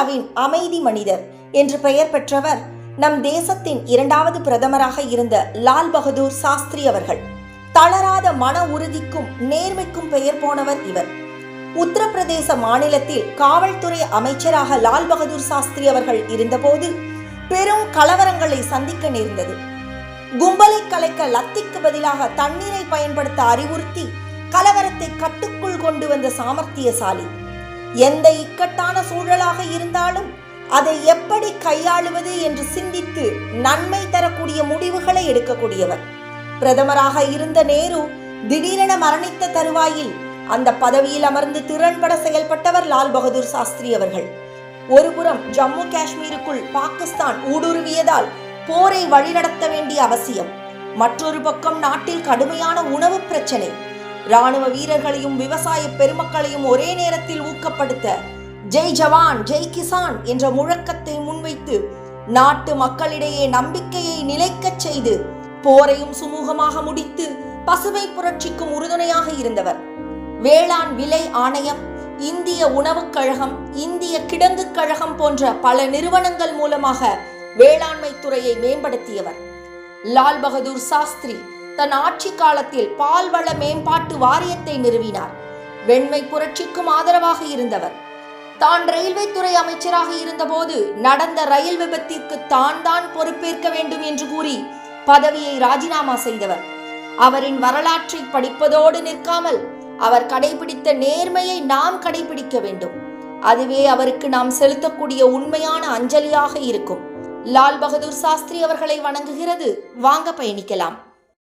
இந்தியாவின் அமைதி மனிதர் என்று பெயர் பெற்றவர் நம் தேசத்தின் இரண்டாவது பிரதமராக இருந்த லால் பகதூர் சாஸ்திரி அவர்கள். தளராத மன உறுதிக்கும் நேர்மைக்கும் பெயர் போனவர் இவர். உத்தரப்பிரதேச மாநிலத்தில் காவல்துறை அமைச்சராக லால் பகதூர் சாஸ்திரி அவர்கள் இருந்தபோது பெரும் கலவரங்களை சந்திக்க நேர்ந்தது. கும்பலை கலைக்க லத்திக்கு பதிலாக தண்ணீரை பயன்படுத்த அறிவுறுத்தி கலவரத்தை கட்டுக்குள் கொண்டு வந்த சாமர்த்தியசாலி. எந்த இக்கட்டான சூழலாக இருந்தாலும் அதை எப்படி கையாளுவது என்று சிந்தித்து நன்மை தரக்கூடிய முடிவுகளை எடுக்கக்கூடியவர். பிரதமராக இருந்த நேரு திடீரென மரணித்த தருவாயில் அந்த பதவியில் அமர்ந்து திறன்பட செயல்பட்டவர் லால் பகதூர் சாஸ்திரி அவர்கள். ஒருபுறம் ஜம்மு காஷ்மீருக்குள் பாகிஸ்தான் ஊடுருவியதால் போரை வழிநடத்த வேண்டிய அவசியம். மற்றொரு பக்கம் நாட்டில் கடுமையான உணவு பிரச்சனை. ராணுவ வீரர்களையும் விவசாய பெருமக்களையும் ஒரே நேரத்தில் ஊக்கப்படுத்த ஜெய் ஜவான் ஜெய் கிசான் என்ற முழக்கத்தை முன்வைத்து நாட்டு மக்களிடையே நம்பிக்கையை நிலைக்கச் செய்து போரையும் சுமூகமாக முடித்து பசுமை புரட்சிக்கும் உறுதுணையாக இருந்தவர். வேளாண் விலை ஆணையம் இந்திய உணவுக் கழகம் இந்திய கிடங்கு கழகம் போன்ற பல நிறுவனங்கள் மூலமாக வேளாண்மை துறையை மேம்படுத்தியவர். லால் பகதூர் சாஸ்திரி தன் ஆட்சி காலத்தில் பால்வள மேம்பாட்டு வாரியத்தை நிறுவினார். வெண்மை புரட்சிக்கும் ஆதரவாக இருந்தவர். தான் ரயில்வே துறை அமைச்சராக இருந்தபோது நடந்த ரயில் விபத்திற்கு தான் தான் பொறுப்பேற்க வேண்டும் என்று கூறி பதவியை ராஜினாமா செய்தவர். அவரின் வரலாற்றை படிப்பதோடு நிற்காமல் அவர் கடைபிடித்த நேர்மையை நாம் கடைபிடிக்க வேண்டும். அதுவே அவருக்கு நாம் செலுத்தக்கூடிய உண்மையான அஞ்சலியாக இருக்கும். லால் பகதூர் சாஸ்திரி அவர்களை வணங்குகிறது. வாங்க பயணிக்கலாம்.